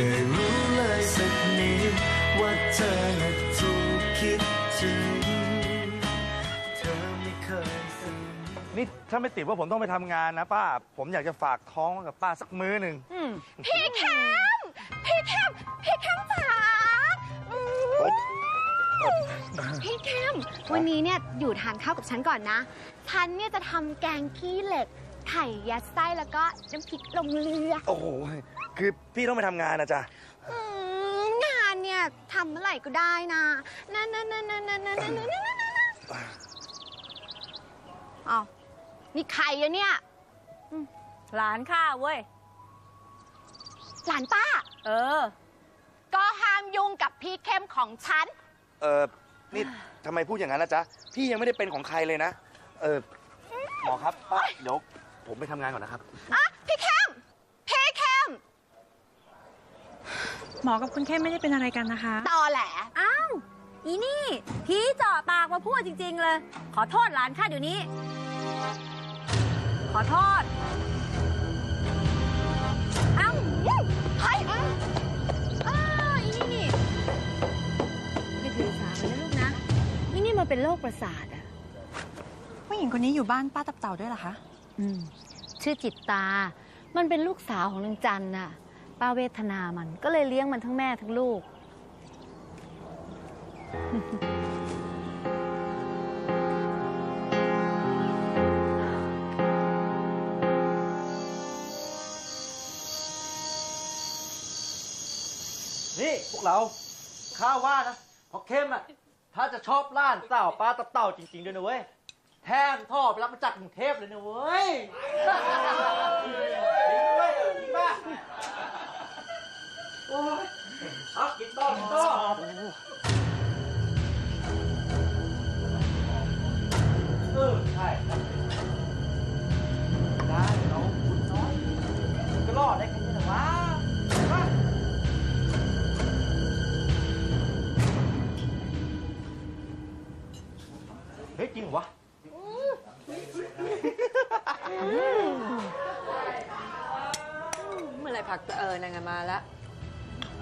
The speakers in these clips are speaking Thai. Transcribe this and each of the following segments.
ยรู้เลยสักนิดว่าเธอน่ะถูกคิดถึงเธอไม่เคยสักนิดนี่ถ้าไม่ติดว่าผมต้องไปทำงานนะป้า ผมอยากจะฝากท้องไว้กับป้าสักมื้อหนึ่งพี่แคมพี่แคมพี่แคมจ๋าอืมพี่แคมวันนี้เนี่ยอยู่ทานข้าวกับฉันก่อนนะ ฉันเนี่ยจะทำแกงขี้เหล็ก ไข่ยัดไส้แล้วก็น้ำพริกลงเรือ โอ้โห คือพี่ต้องไปทำงานนะจ๊ะอืมงานเนี่ยทำเมื่อไหร่ก็ได้นะนั่นนั่นนั่นนั่นนั่นนั่นนั่นนั่นนั่นอ้าวนี่ใครอะเนี่ยหลานข้าเว้ย หลานป้า เออ ก็ห้ามยุ่งกับพี่เข้มของฉัน เออนี่ทำไมพูดอย่างนั้นนะจ๊ะ พี่ยังไม่ได้เป็นของใครเลยนะ เออหมอครับป้าเดี๋ยวผมไปทำงานก่อนนะครับ อะ พี่เข้มพี่เข้ม หมอกับคุณเข้มไม่ได้เป็นอะไรกันนะคะ ตอแหลอ้าว อีนี่ผีเจาะปากมาพูดจริง ๆ เลย ขอโทษหลานข้าเดี๋ยวนี้ ขอโทษ เอ้าเฮ้ยอ้าวอีนี่ไม่ถือสามันนะลูกนะ อีนี่มันเป็นโรคประสาทอะ ผู้หญิงคนนี้อยู่บ้านป้าตับเต่าด้วยเหรอคะ อืม ชื่อจิตตา มันเป็นลูกสาวของนางจันน่ะ ป้าเวทนามัน ก็เลยเลี้ยงมันทั้งแม่ทั้งลูก นี่พวกเราข้าว่านะพอเข้มอะ ถ้าจะชอบล้านเต่าปลาตะเต่าจริงๆด้วยนะเว้ย แทนท่อไปรับมาจากกรุงเทพเลยนะเว้ยจริงเว้ยจริงป่ะ โอ้ยเอากินต่อกินต่อเออใช่ได้เราคุณน้อยมันก็รอดได้แค่นี้แหละวะมาเฮ้ยจริงเหรอวะเมื่อไรผักเออนางมาแล้ว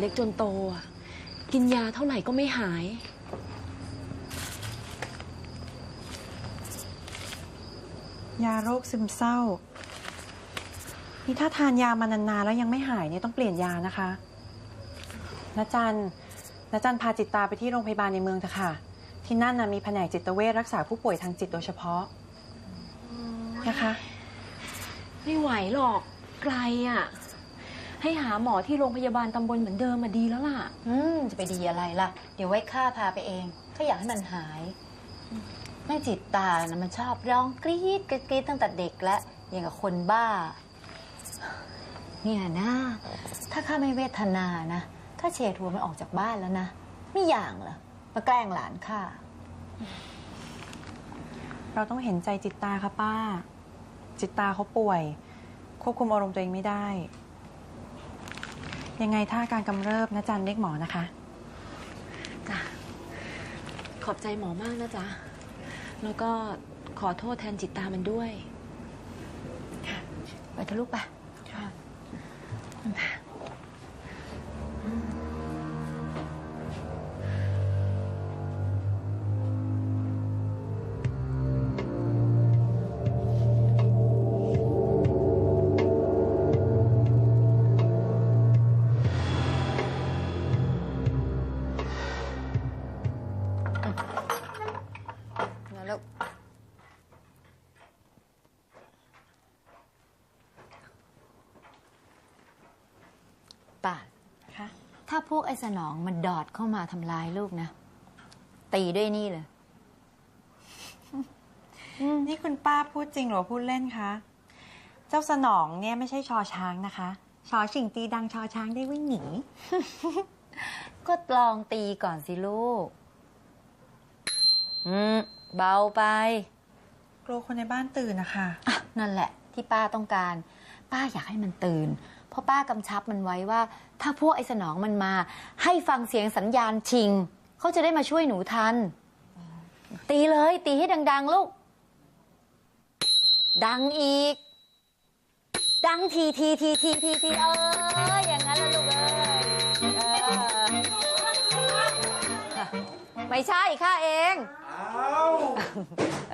เล็กจนโตอะกินยาเท่าไหร่ก็ไม่หาย ยาโรคซึมเศร้า นี่ถ้าทานยามานานๆแล้วยังไม่หายเนี่ยต้องเปลี่ยนยานะคะนาจันนาจันพาจิตตาไปที่โรงพยาบาลในเมืองเถอะค่ะ ที่นั่นนะมีแผนกจิตเวชรักษาผู้ป่วยทางจิตโดยเฉพาะนะคะ ไม่ไหวหรอกไกลอะ ให้หาหมอที่โรงพยาบาลตำบลเหมือนเดิมมาดีแล้วล่ะ อืมจะไปดีอะไรล่ะ เดี๋ยวไว้ข้าพาไปเองถ้าอยากให้มันหายแม่จิตตานะมันชอบร้องกรี๊ดกรี๊ดกรี๊ดตั้งแต่เด็กแล้วอย่างกับคนบ้า เนี่ยนะ ถ้าข้าไม่เวทนานะข้าเฉดหัวมันออกจากบ้านแล้วนะไม่อย่างเหรอมาแกล้งหลานข้าเราต้องเห็นใจจิตตาค่ะป้า จิตตาเขาป่วย ควบคุมอารมณ์ตัวเองไม่ได้ ยังไงถ้าอาการกำเริบนะจันเรียกหมอนะคะ จ้ะขอบใจหมอมากนะจ๊ะ แล้วก็ขอโทษแทนจิตตามันด้วย ไปเถอะลูกไป ป่าค่ะ ถ้าพวกไอ้สนองมันดอดเข้ามาทำลายลูกนะ ตีด้วยนี่เลย นี่คุณป้าพูดจริงหรือว่าพูดเล่นคะ เจ้าสนองเนี่ยไม่ใช่ชอช้างนะคะ ชอชิงตีดังชอช้างได้วิ่งหนี ก็ลองตีก่อนสิลูก อืม เบาไป กลัวคนในบ้านตื่นนะคะ อะนั่นแหละที่ป้าต้องการ ป้าอยากให้มันตื่น เพราะป้ากำชับมันไว้ว่า ถ้าพวกไอ้สนองมันมา ให้ฟังเสียงสัญญาณชิง เขาจะได้มาช่วยหนูทัน ตีเลย ตีให้ดัง ๆ ลูก ดังอีก ดังทีทีทีทีทีทีเอออย่างนั้นละลูกเอ้ยเออไม่ใช่ข้าเอง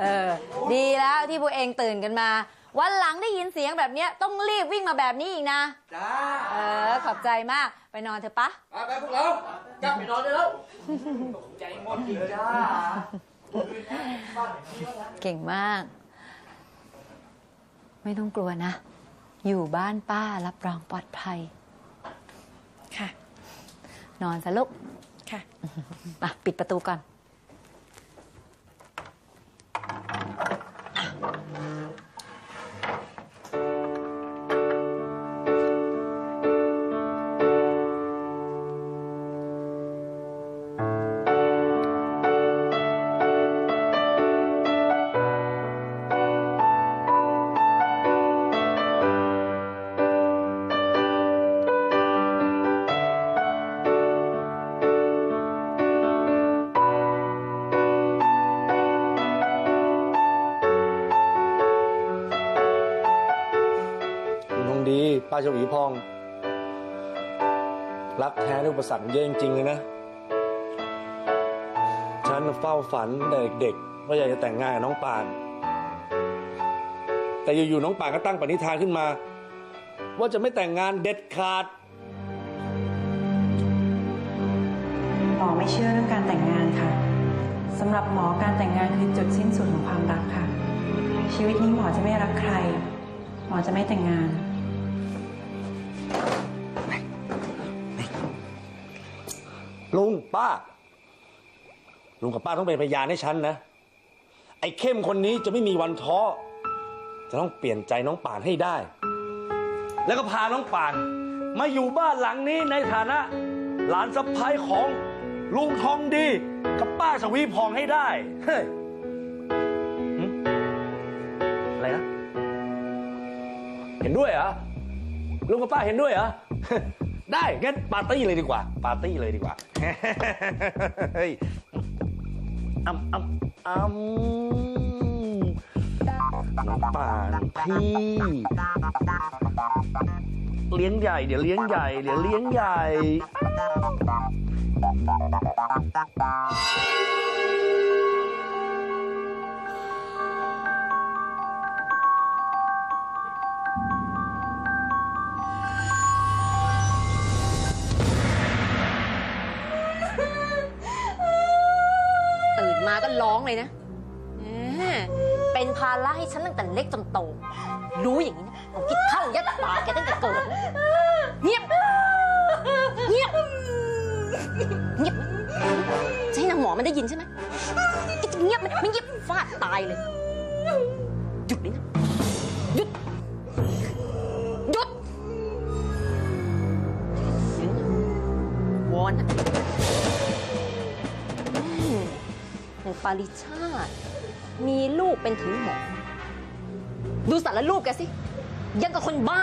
เออ ดีแล้วที่พวกเองตื่นกันมา วันหลังได้ยินเสียงแบบเนี้ยต้องรีบวิ่งมาแบบนี้อีกนะ จ้าเออ ขอบใจมาก ไปนอนเถอะปะ ไปไปพวกเรา กลับไปนอนได้แล้วใจหมดเลยจ้าเก่งมาก ไม่ต้องกลัวนะ อยู่บ้านป้ารับรองปลอดภัย ค่ะ นอนซะลูกค่ะอะปิดประตูก่อน ป้าเฉวีพอง รักแท้ด้วยอุปสรรคเยอะจริงเลยนะ ฉันเฝ้าฝันแต่เด็กๆว่าอยากจะแต่งงานกับน้องปาน แต่อยู่ๆน้องปานก็ตั้งปณิธานขึ้นมา ว่าจะไม่แต่งงานเด็ดขาดหมอไม่เชื่อเรื่องการแต่งงานค่ะสำหรับหมอการแต่งงานคือจุดสิ้นสุดของความรักค่ะ ชีวิตนี้หมอจะไม่รักใคร หมอจะไม่แต่งงาน ป้า ลุงกับป้าต้องเป็นพยานให้ฉันนะ ไอ้เข้มคนนี้จะไม่มีวันท้อ จะต้องเปลี่ยนใจน้องป่านให้ได้ แล้วก็พาน้องป่าน มาอยู่บ้านหลังนี้ในฐานะ หลานสะพ้ายของลุงทองดีกับป้าสวีพองให้ได้ เฮ้ยหึอะไรนะ เห็นด้วยเหรอ ลุงกับป้าเห็นด้วยเหรอ ได้งั้นปาร์ตี้เลยดีกว่า ปาร์ตี้เลยดีกว่าเฮ้ยอ้ำอ้ำอ้ำน้องป่านพี่เลี้ยงใหญ่ เดี๋ยวเลี้ยงใหญ่ เดี๋ยวเลี้ยงใหญ่ เลยนะเป็นภาระให้ฉันตั้งแต่เล็กจนโต รู้อย่างนี้นะเอาคิดเข้ายัดปากแกตั้งแต่เกิดนะเงียบ เงียบ เงียบจะให้นางหมอมันได้ยินใช่ไหมแกจะเงียบไหมไม่เงียบฟาดตายเลย หยุดเลยนะ หยุด หยุดเดี๋ยวนะวอนนะ ห่งปาริชาติ มีลูกเป็นถึงหมอ ดูสารรูปแกสิ ยังกับคนบ้า